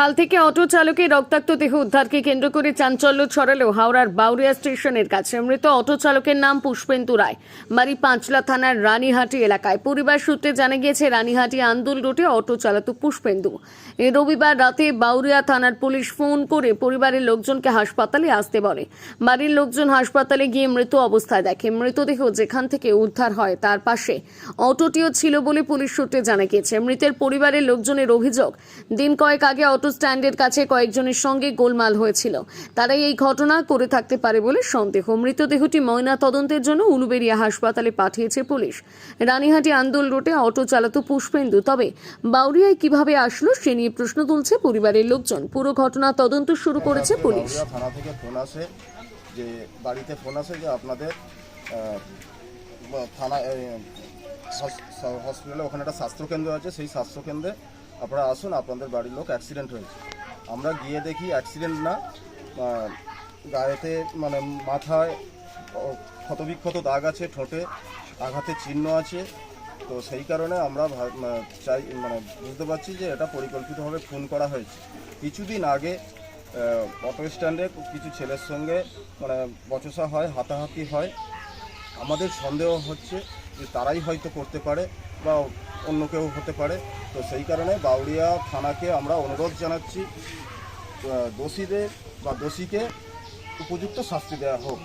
খাল থেকে অটো চালকের রক্তাক্ত দেহ উদ্ধারকে কেন্দ্র করে চাঞ্চল্য ছড়ালেও হাওড়ার বাউরিয়া স্টেশনের কাছে। মৃত অটো চালকের নাম পুষ্পেন্দু রায়। বাড়ি পাঁচলা থানার রানীহাটি এলাকায়। পরিবার সূত্রে জানা গিয়েছে, রানীহাটি আন্দোল রোডে অটো চালাতো পুষ্পেন্দু। এ রবিবার রাতে বাউরিয়া থানার পুলিশ ফোন করে পরিবারের লোকজনকে হাসপাতালে আসতে বলে। বাড়ির লোকজন হাসপাতালে গিয়ে মৃত অবস্থায় দেখে। মৃতদেহ যেখান থেকে উদ্ধার হয়, তার পাশে অটোটিও ছিল বলে পুলিশ সূত্রে জানা গিয়েছে। মৃতের পরিবারের লোকজনের অভিযোগ, দিন কয়েক আগে অটো স্ট্যান্ডের কাছে কয়েকজনের সঙ্গে গোলমাল হয়েছিল। তারাই এই ঘটনা করে থাকতে পারে বলে সন্দেহ। মৃতদেহটি ময়না তদন্তের জন্য উলুবেড়িয়া হাসপাতালে পাঠিয়েছে পুলিশ। রানীহাটি আন্দোল রোডে অটো চালাতো পুষ্পেন্দু। তবে বাউরিয়ায় কীভাবে আসলো সে নিয়ে প্রশ্ন তুলছে পরিবারের লোকজন। পুরো ঘটনা তদন্ত শুরু করেছে পুলিশ। থানা থেকে ফোন আসে যে বাড়িতে ফোন আসে যে আপনাদের থানা হসপিটালে ওখানে একটা স্বাস্থ্যকেন্দ্র আছে। সেই স্বাস্থ্যকেন্দ্রে আপনারা আসুন, আপনাদের বাড়ির লোক অ্যাক্সিডেন্ট হয়েছে। আমরা গিয়ে দেখি অ্যাক্সিডেন্ট না গায়েতে মানে মাথায় ক্ষতবিক্ষত দাগ আছে, ঠোঁটে আঘাতের চিহ্ন আছে। তো সেই কারণে আমরা চাই মানে বুঝতে পারছি যে এটা পরিকল্পিতভাবে খুন করা হয়েছে। কিছুদিন আগে অটো স্ট্যান্ডে কিছু ছেলের সঙ্গে মানে বচসা হয়, হাতাহাতি হয়। আমাদের সন্দেহ হচ্ছে যে তারাই হয়তো করতে পারে বা অন্য কেউ হতে পারে তো সেই কারণে বাউরিয়া থানাকে আমরা অনুরোধ জানাচ্ছি দোষীদের বা দোষীকে উপযুক্ত শাস্তি দেওয়া হোক